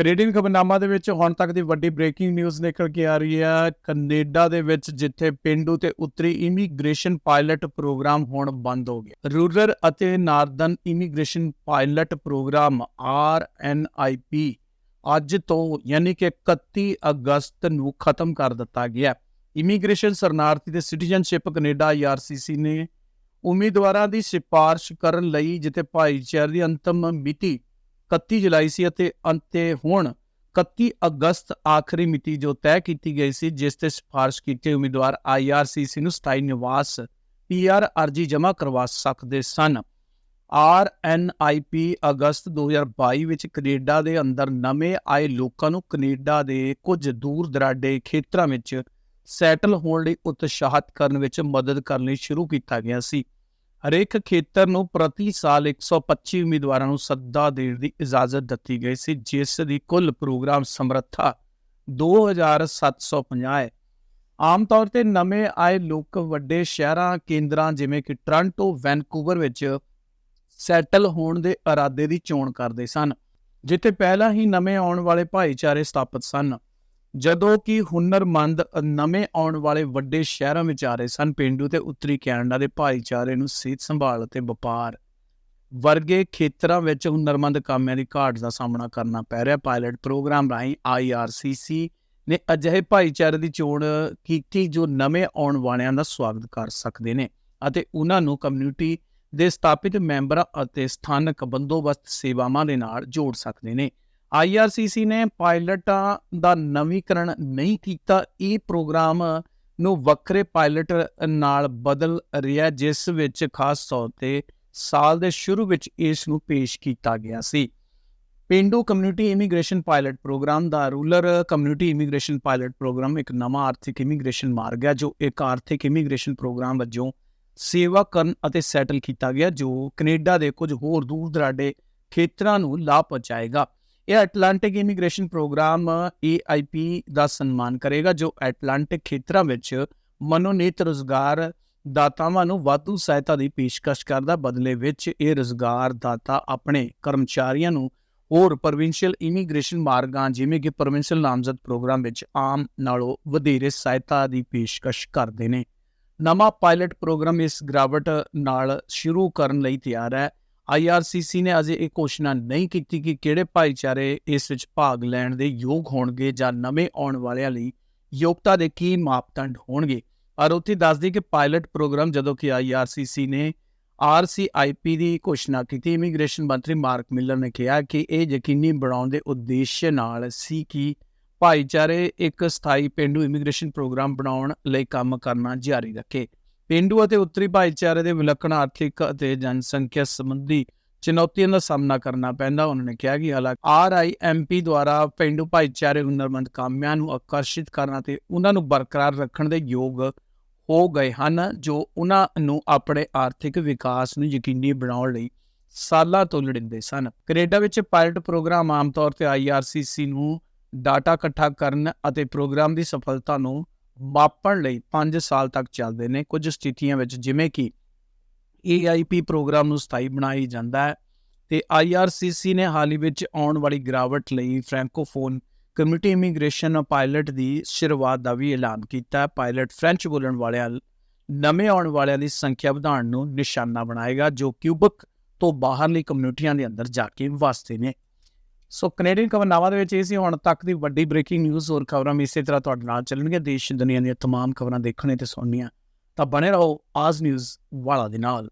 Canadian ਖਬਰਨਾਮਾ ਦੇ ਵਿੱਚ ਹੁਣ ਤੱਕ ਦੀ ਵੱਡੀ ਬ੍ਰੇਕਿੰਗ ਨਿਊਜ਼ ਨਿਕਲ ਕੇ ਆ ਰਹੀ ਹੈ ਕੈਨੇਡਾ ਦੇ ਵਿੱਚ ਜਿੱਥੇ ਪਿੰਡੂ ਤੇ ਉੱਤਰੀ ਇਮੀਗ੍ਰੇਸ਼ਨ ਪਾਇਲਟ ਪ੍ਰੋਗਰਾਮ ਹੁਣ ਬੰਦ ਹੋ ਗਿਆ। ਰੂਰਲ ਅਤੇ northern immigration pilot program R N I P ਅੱਜ ਤੋਂ ਯਾਨੀ ਕਿ 31 ਅਗਸਤ ਨੂੰ ਖਤਮ ਕਰ ਦਿੱਤਾ ਗਿਆ। ਇਮੀਗ੍ਰੇਸ਼ਨ ਸ਼ਰਨਾਰਥੀ ਤੇ ਸਿਟੀਜ਼ਨਸ਼ਿਪ ਕੈਨੇਡਾ ਆਈਆਰਸੀਸੀ ਨੇ ਉਮੀਦਵਾਰਾਂ ਦੀ ਸਿਫਾਰਿਸ਼ ਕਰਨ ਲਈ ਜਿੱਥੇ ਭਾਈਚਾਰੇ ਦੀ ਅੰਤਮ ਮਿਤੀ 31 ਜੁਲਾਈ ਸੀ ਅਤੇ ਅੰਤੇ ਹੁਣ 31 ਅਗਸਤ ਆਖਰੀ ਮਿਤੀ ਜੋ ਤੈਅ ਕੀਤੀ ਗਈ ਸੀ, ਜਿਸ ਤੇ ਸਿਫਾਰਿਸ਼ ਕੀਤੇ ਉਮੀਦਵਾਰ ਆਈਆਰਸੀਸੀ ਨੂੰ ਸਥਾਈ ਨਿਵਾਸ ਪੀਆਰ ਅਰਜੀ ਜਮ੍ਹਾਂ ਕਰਵਾ ਸਕਦੇ ਸਨ। ਆਰਐਨਆਈਪੀ ਅਗਸਤ 2022 ਵਿੱਚ ਕੈਨੇਡਾ ਦੇ ਅੰਦਰ ਨਵੇਂ ਆਏ ਲੋਕਾਂ ਨੂੰ ਕੈਨੇਡਾ ਦੇ ਕੁਝ ਦੂਰ ਦਰਾਡੇ ਖੇਤਰਾਂ ਵਿੱਚ ਸੈਟਲ ਹੋਣ ਲਈ ਉਤਸ਼ਾਹਿਤ ਕਰਨ ਵਿੱਚ ਮਦਦ ਕਰਨ ਲਈ ਸ਼ੁਰੂ ਕੀਤਾ ਗਿਆ ਸੀ। ਹਰੇਕ ਖੇਤਰ ਨੂੰ ਪ੍ਰਤੀ ਸਾਲ 125 ਉਮੀਦਵਾਰਾਂ ਨੂੰ ਸੱਦਾ ਦੇਣ ਦੀ ਇਜਾਜ਼ਤ ਦਿੱਤੀ ਗਈ ਸੀ, ਜਿਸ ਦੀ ਕੁੱਲ ਪ੍ਰੋਗਰਾਮ ਸਮਰੱਥਾ 2750 ਹੈ। ਆਮ ਤੌਰ ਤੇ ਨਵੇਂ ਆਏ ਲੋਕ ਵੱਡੇ ਸ਼ਹਿਰਾਂ, ਕੇਂਦਰਾਂ ਜਿਵੇਂ ਕਿ ਟੋਰਾਂਟੋ, ਵੈਨਕੂਵਰ ਵਿੱਚ ਸੈਟਲ ਹੋਣ ਦੇ ਇਰਾਦੇ ਦੀ ਚੋਣ ਕਰਦੇ ਸਨ, ਜਿੱਥੇ ਪਹਿਲਾਂ ਹੀ ਨਵੇਂ ਆਉਣ ਵਾਲੇ ਭਾਈਚਾਰੇ ਸਥਾਪਿਤ ਸਨ। ਜਦੋਂ ਕਿ ਹੁਨਰਮੰਦ ਨਵੇਂ ਆਉਣ ਵਾਲੇ ਵੱਡੇ ਸ਼ਹਿਰਾਂ ਵਿੱਚ ਆ ਰਹੇ ਸਨ, ਪਿੰਡੂ ਤੇ ਉੱਤਰੀ ਕੈਨੇਡਾ ਦੇ ਭਾਈਚਾਰੇ ਨੂੰ ਸਿਹਤ ਸੰਭਾਲ ਅਤੇ ਵਪਾਰ ਵਰਗੇ ਖੇਤਰਾਂ ਵਿੱਚ ਹੁਨਰਮੰਦ ਕਾਮਿਆਂ ਦੀ ਘਾਟ ਦਾ ਸਾਹਮਣਾ ਕਰਨਾ ਪੈ ਰਿਹਾ। ਪਾਇਲਟ ਪ੍ਰੋਗਰਾਮ ਰਾਹੀਂ ਆਈਆਰਸੀਸੀ ਨੇ ਅਜਿਹੇ ਭਾਈਚਾਰੇ ਦੀ ਚੋਣ ਕੀਤੀ, ਜੋ ਨਵੇਂ ਆਉਣ ਵਾਲਿਆਂ ਦਾ ਸਵਾਗਤ ਕਰ ਸਕਦੇ ਨੇ ਅਤੇ ਉਹਨਾਂ ਨੂੰ ਕਮਿਊਨਿਟੀ ਦੇ ਸਥਾਪਿਤ ਮੈਂਬਰਾਂ ਅਤੇ ਸਥਾਨਕ ਬੰਦੋਬਸਤ ਸੇਵਾਵਾਂ ਦੇ ਨਾਲ ਜੋੜ ਸਕਦੇ ਨੇ। ਆਈਆਰਸੀਸੀ ਨੇ ਪਾਇਲਟਾਂ ਦਾ ਨਵੀਕਰਨ ਨਹੀਂ ਕੀਤਾ। ਇਹ ਪ੍ਰੋਗਰਾਮ ਨੂੰ ਵੱਖਰੇ ਪਾਇਲਟ ਨਾਲ ਬਦਲ ਰਿਹਾ ਜਿਸ ਵਿੱਚ ਖਾਸ ਤੌਰ ਤੇ ਸਾਲ ਦੇ ਸ਼ੁਰੂ ਵਿੱਚ ਇਸ ਨੂੰ ਪੇਸ਼ ਕੀਤਾ ਗਿਆ ਸੀ। ਪਿੰਡੂ ਕਮਿਊਨਿਟੀ ਇਮੀਗ੍ਰੇਸ਼ਨ ਪਾਇਲਟ ਪ੍ਰੋਗਰਾਮ ਦਾ rural community immigration pilot program ਇੱਕ ਨਵਾਂ ਆਰਥਿਕ ਇਮੀਗ੍ਰੇਸ਼ਨ ਮਾਰਗ ਹੈ, ਜੋ ਇੱਕ ਆਰਥਿਕ ਇਮੀਗ੍ਰੇਸ਼ਨ ਪ੍ਰੋਗਰਾਮ ਵਜੋਂ ਸੇਵਾ ਕਰਨ ਅਤੇ ਸੈਟਲ ਕੀਤਾ ਗਿਆ, ਜੋ ਕੈਨੇਡਾ ਦੇ ਕੁਝ ਹੋਰ ਦੂਰ ਦਰਾਡੇ ਖੇਤਰਾਂ ਨੂੰ ਲਾਭ ਪਹੁੰਚਾਏਗਾ। ਇਹ ਐਟਲਾਂਟਿਕ ਇਮੀਗ੍ਰੇਸ਼ਨ ਪ੍ਰੋਗਰਾਮ AIP ਦਾ ਸਨਮਾਨ ਕਰੇਗਾ, ਜੋ ਐਟਲਾਂਟਿਕ ਖੇਤਰਾਂ ਵਿੱਚ ਮਨੋਨੀਤ ਰੋਜ਼ਗਾਰ ਦਾਤਾਵਾਂ ਨੂੰ ਵਾਧੂ ਸਹਾਇਤਾ ਦੀ ਪੇਸ਼ਕਸ਼ ਕਰਦਾ, ਬਦਲੇ ਵਿੱਚ ਇਹ ਰੋਜ਼ਗਾਰ ਦਾਤਾ ਆਪਣੇ ਕਰਮਚਾਰੀਆਂ ਨੂੰ ਹੋਰ ਪ੍ਰੋਵਿੰਸ਼ੀਅਲ ਇਮੀਗ੍ਰੇਸ਼ਨ ਮਾਰਗਾਂ, ਜਿਵੇਂ ਕਿ ਪ੍ਰੋਵਿੰਸ਼ੀਅਲ ਨਾਮਜ਼ਦ ਪ੍ਰੋਗਰਾਮ ਵਿੱਚ ਆਮ ਨਾਲੋਂ ਵਧੇਰੇ ਸਹਾਇਤਾ ਦੀ ਪੇਸ਼ਕਸ਼ ਕਰਦੇ ਨੇ। ਨਵਾਂ ਪਾਇਲਟ ਪ੍ਰੋਗਰਾਮ ਇਸ ਗ੍ਰਾਵਟ ਨਾਲ ਸ਼ੁਰੂ ਕਰਨ ਲਈ ਤਿਆਰ ਹੈ। ਆਈਆਰਸੀਸੀ ਨੇ ਅਜੇ ਇਹ ਘੋਸ਼ਣਾ ਨਹੀਂ ਕੀਤੀ ਕਿ ਕਿਹੜੇ ਭਾਈਚਾਰੇ ਇਸ ਵਿੱਚ ਭਾਗ ਲੈਣ ਦੇ ਯੋਗ ਹੋਣਗੇ ਜਾਂ ਨਵੇਂ ਆਉਣ ਵਾਲਿਆਂ ਲਈ ਯੋਗਤਾ ਦੇ ਕੀ ਮਾਪਦੰਡ ਹੋਣਗੇ। ਪਰ ਉੱਥੇ ਦੱਸਦੀ ਕਿ ਪਾਇਲਟ ਪ੍ਰੋਗਰਾਮ ਜਦੋਂ ਕਿ ਆਈਆਰਸੀਸੀ ਨੇ ਆਰਸੀਆਈਪੀ ਦੀ ਘੋਸ਼ਣਾ ਕੀਤੀ, ਇਮੀਗ੍ਰੇਸ਼ਨ ਮੰਤਰੀ ਮਾਰਕ ਮਿਲਰ ਨੇ ਕਿਹਾ ਕਿ ਇਹ ਯਕੀਨੀ ਬਣਾਉਣ ਦੇ ਉਦੇਸ਼ ਨਾਲ ਸੀ ਕਿ ਭਾਈਚਾਰੇ ਇੱਕ ਸਥਾਈ ਪਿੰਡੂ ਇਮੀਗ੍ਰੇਸ਼ਨ ਪ੍ਰੋਗਰਾਮ ਬਣਾਉਣ ਲਈ ਕੰਮ ਕਰਨਾ ਜਾਰੀ ਰੱਖੇ। ਪਿੰਡੂ ਅਤੇ ਉੱਤਰੀ ਭਾਈਚਾਰੇ ਦੇ ਵਿਲੱਖਣ ਆਰਥਿਕ ਅਤੇ ਜਨਸੰਖਿਆ ਸੰਬੰਧੀ ਚੁਣੌਤੀਆਂ ਦਾ ਸਾਹਮਣਾ ਕਰਨਾ ਪੈਂਦਾ, ਉਹਨਾਂ ਨੇ ਕਿਹਾ ਕਿ ਹਾਲਾਂਕਿ ਆਰਆਈਐਮਪੀ ਦੁਆਰਾ ਪਿੰਡੂ ਭਾਈਚਾਰੇ ਹੁਨਰਮੰਦ ਕਾਮਿਆਂ ਨੂੰ ਆਕਰਸ਼ਿਤ ਕਰਨ ਅਤੇ ਉਹਨਾਂ ਨੂੰ ਬਰਕਰਾਰ ਰੱਖਣ ਦੇ ਯੋਗ ਹੋ ਗਏ ਹਨ, ਜੋ ਉਹਨਾਂ ਨੂੰ ਆਪਣੇ ਆਰਥਿਕ ਵਿਕਾਸ ਨੂੰ ਯਕੀਨੀ ਬਣਾਉਣ ਲਈ ਸਾਲਾਂ ਤੋਂ ਲੜਿੰਦੇ ਸਨ। ਕੈਨੇਡਾ ਵਿੱਚ ਪਾਇਲਟ ਪ੍ਰੋਗਰਾਮ ਆਮ ਤੌਰ ਤੇ ਆਈਆਰਸੀਸੀ ਨੂੰ ਡਾਟਾ ਇਕੱਠਾ ਕਰਨ ਅਤੇ ਪ੍ਰੋਗਰਾਮ ਦੀ ਸਫਲਤਾ ਨੂੰ ਮਾਪਣ ਲਈ 5 ਸਾਲ ਤੱਕ ਚੱਲਦੇ ਨੇ। ਕੁਝ ਸਥਿਤੀਆਂ ਵਿੱਚ ਜਿਵੇਂ ਕਿ AIP ਪ੍ਰੋਗਰਾਮ ਨੂੰ ਸਥਾਈ ਬਣਾਈ ਜਾਂਦਾ ਹੈ ਤੇ IRCC ਨੇ ਹਾਲ ਹੀ ਵਿੱਚ ਆਉਣ ਵਾਲੀ ਗਿਰਾਵਟ ਲਈ ਫ੍ਰੈਂਕੋਫੋਨ ਕਮਿਊਨਿਟੀ ਇਮੀਗ੍ਰੇਸ਼ਨ ਪਾਇਲਟ ਦੀ ਸ਼ੁਰੂਆਤ ਦਾ ਵੀ ਐਲਾਨ ਕੀਤਾ ਪਾਇਲਟ ਫ੍ਰੈਂਚ ਬੋਲਣ ਵਾਲਿਆਂ, ਨਵੇਂ ਆਉਣ ਵਾਲਿਆਂ ਦੀ ਸੰਖਿਆ ਵਧਾਉਣ ਨੂੰ ਨਿਸ਼ਾਨਾ ਬਣਾਏਗਾ, ਜੋ ਕਿਊਬਕ ਤੋਂ ਬਾਹਰਲੀ ਕਮਿਊਨਿਟੀਆਂ ਦੇ ਅੰਦਰ ਜਾ ਕੇ ਵਸਦੇ ਨੇ। ਸੋ ਕੈਨੇਡੀਅਨ ਖਬਰਨਾਮਾ ਦੇ ਵਿੱਚ ਇਹ ਸੀ ਹੁਣ ਤੱਕ ਦੀ ਵੱਡੀ ਬ੍ਰੇਕਿੰਗ ਨਿਊਜ਼ ਹੋਰ ਖਬਰਾਂ ਵੀ ਇਸੇ ਤਰ੍ਹਾਂ ਤੁਹਾਡੇ ਨਾਲ ਚੱਲਣਗੀਆਂ ਦੇਸ਼ ਦੁਨੀਆ ਦੀਆਂ तमाम ਖਬਰਾਂ ਦੇਖਣੇ ਤੇ ਸੁਣਨੀਆਂ ਤਾਂ ਬਣੇ ਰਹੋ ਆਜ਼ ਨਿਊਜ਼ ਵਾਲਾ ਦੇ ਨਾਲ